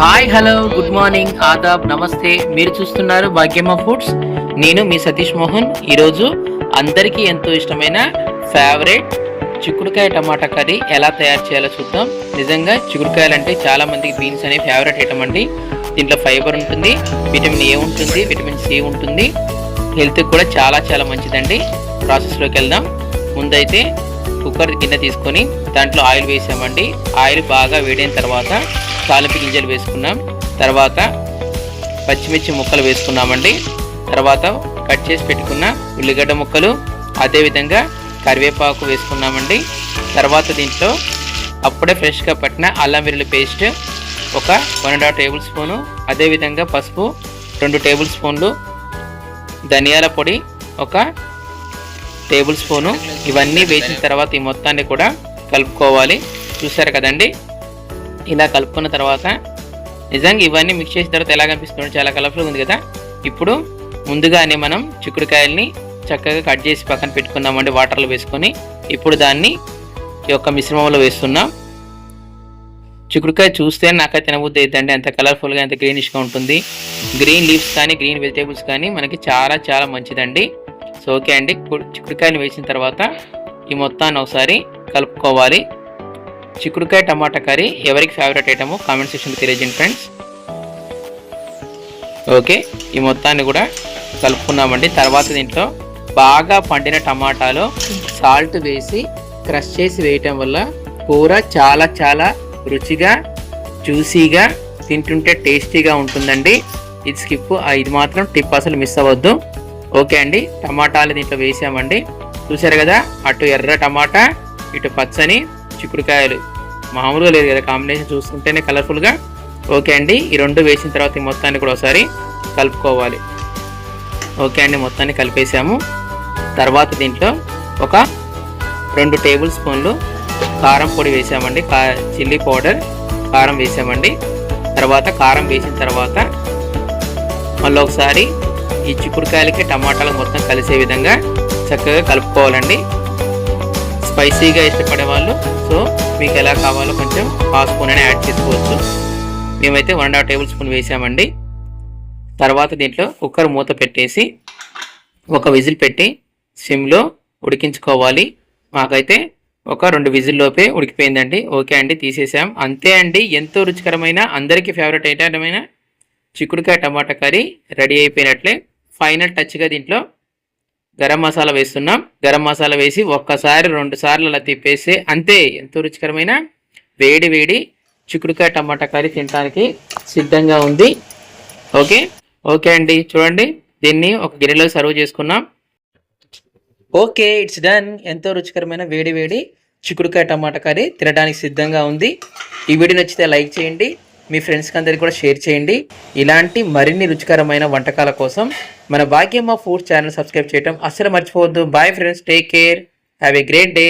Hi hello good morning ఆదాబ్ నమస్తే. మీరు చూస్తున్నారు భాగ్యమ్మ ఫుడ్స్. నేను మీ సతీష్ మోహన్. ఈరోజు అందరికీ ఎంతో ఇష్టమైన ఫేవరెట్ చిక్కుడుకాయ టమాటా కర్రీ ఎలా తయారు చేయాలో చూద్దాం. నిజంగా చిక్కుడుకాయలు అంటే చాలా మందికి బీన్స్ అనే ఫేవరెట్ ఐటమ్ అండి. దీంట్లో ఫైబర్ ఉంటుంది విటమిన్ ఏ ఉంటుంది విటమిన్ సి ఉంటుంది. హెల్త్కి కూడా చాలా చాలా మంచిదండి. ప్రాసెస్లోకి వెళ్దాం. ముందైతే కుక్కర్ గిన్నె తీసుకొని దాంట్లో ఆయిల్ వేసామండి. ఆయిల్ బాగా వేడైన తర్వాత తాలింపు గింజలు వేసుకున్నాం. తర్వాత పచ్చిమిర్చి ముక్కలు వేసుకున్నామండి. తర్వాత కట్ చేసి పెట్టుకున్న ఉల్లిగడ్డ ముక్కలు అదేవిధంగా కరివేపాకు వేసుకున్నామండి. తర్వాత దీంట్లో అప్పుడే ఫ్రెష్గా పట్టిన అల్లం వెల్లుల్లి పేస్ట్ ఒక one and half tablespoon అదేవిధంగా పసుపు రెండు టేబుల్ స్పూన్లు ధనియాల పొడి ఒక టేబుల్ స్పూను. ఇవన్నీ వేసిన తర్వాత ఈ మొత్తాన్ని కూడా కలుపుకోవాలి. చూసారు కదండి? ఇలా కలుపుకున్న తర్వాత నిజంగా ఇవన్నీ మిక్స్ చేసిన తర్వాత ఎలా కనిపిస్తుంది చాలా కలర్ఫుల్గా ఉంది కదా? ఇప్పుడు ముందుగానే మనం చిక్కుడుకాయల్ని చక్కగా కట్ చేసి పక్కన పెట్టుకున్నామండి వాటర్లో వేసుకొని. ఇప్పుడు దాన్ని ఈ యొక్క మిశ్రమంలో వేస్తున్నాం. చిక్కుడుకాయ చూస్తే నాకైతే తినబుద్ధి అవుతుందండి అంత కలర్ఫుల్గా అంత గ్రీనిష్గా ఉంటుంది. గ్రీన్ లీవ్స్ కానీ గ్రీన్ వెజిటేబుల్స్ కానీ మనకి చాలా చాలా మంచిదండి. సో ఓకే అండి. చిక్కుడుకాయని వేసిన తర్వాత ఈ మొత్తాన్ని ఒకసారి కలుపుకోవాలి. చిక్కుడుకాయ టమాటా కర్రీ ఎవరికి ఫేవరెట్ ఐటమో కామెంట్ సెక్షన్లో తెలియజేయండి ఫ్రెండ్స్ ఓకే ఈ మొత్తాన్ని కూడా కలుపుకున్నామండి. తర్వాత దీంట్లో బాగా పండిన టమాటాలో సాల్ట్ వేసి క్రష్ చేసి వేయటం వల్ల కూర చాలా చాలా రుచిగా జ్యూసీగా తింటుంటే టేస్టీగా ఉంటుందండి. ఇది స్కిప్ ఇది మాత్రం టిప్ అసలు మిస్ అవ్వద్దు. ఓకే అండి టమాటాలు దీంట్లో వేసామండి. చూసారు కదా అటు ఎర్ర టమాటా ఇటు పచ్చని చిక్కుడుకాయలు. మామూలుగా లేదు కదా కాంబినేషన్ చూసుకుంటేనే కలర్ఫుల్గా ఓకే అండి ఈ రెండు వేసిన తర్వాత ఈ మొత్తాన్ని కూడా ఒకసారి కలుపుకోవాలి. ఓకే అండి మొత్తాన్ని కలిపేసాము. తర్వాత దీంట్లో ఒక రెండు టేబుల్ స్పూన్లు కారం పొడి వేసామండి. కా చిల్లీ పౌడర్ కారం వేసామండి. తర్వాత కారం వేసిన తర్వాత మళ్ళీ ఒకసారి ఈ చిక్కుడుకాయలకి టమాటాలు మొత్తం కలిసే విధంగా చక్కగా కలుపుకోవాలండి. స్పైసీగా ఇష్టపడే వాళ్ళు సో మీకు ఎలా కావాలో కొంచెం హాఫ్ స్పూన్ అని యాడ్ చేసుకోవచ్చు. మేమైతే one and half tablespoon వేసామండి. తర్వాత దీంట్లో కుక్కర్ మూత పెట్టేసి ఒక విజిల్ పెట్టి సిమ్లో ఉడికించుకోవాలి. మాకైతే ఒక రెండు విజిల్ లోపే ఉడికిపోయిందండి. ఓకే అండి తీసేసాం. అంతే అండి ఎంతో రుచికరమైన అందరికీ ఫేవరెట్ ఐటమైన చిక్కుడుకాయ టమాటా కర్రీ రెడీ అయిపోయినట్లే. ఫైనల్ టచ్గా దీంట్లో గరం మసాలా వేస్తున్నాం. గరం మసాలా వేసి ఒక్కసారి రెండు సార్లు అలా తిప్పేసి అంతే ఎంతో రుచికరమైన వేడి వేడి చిక్కుడుకాయ టమాటా కర్రీ తినడానికి సిద్ధంగా ఉంది. ఓకే? ఓకే అండి. చూడండి. దీన్ని ఒక గిన్నెలో సర్వ్ చేసుకున్నాం. Okay it's done. ఎంతో రుచికరమైన వేడి వేడి చిక్కుడుకాయ టమాటా కర్రీ తినడానికి సిద్ధంగా ఉంది. ఈ వీడియో నచ్చితే లైక్ చేయండి. మీ ఫ్రెండ్స్కి అందరికి కూడా షేర్ చేయండి. ఇలాంటి మరిన్ని రుచికరమైన వంటకాల కోసం మన భాగ్యమ్మ ఫుడ్ ఛానల్ సబ్స్క్రైబ్ చేయడం అస్సలు మర్చిపోవద్దు. Bye friends take care have a great day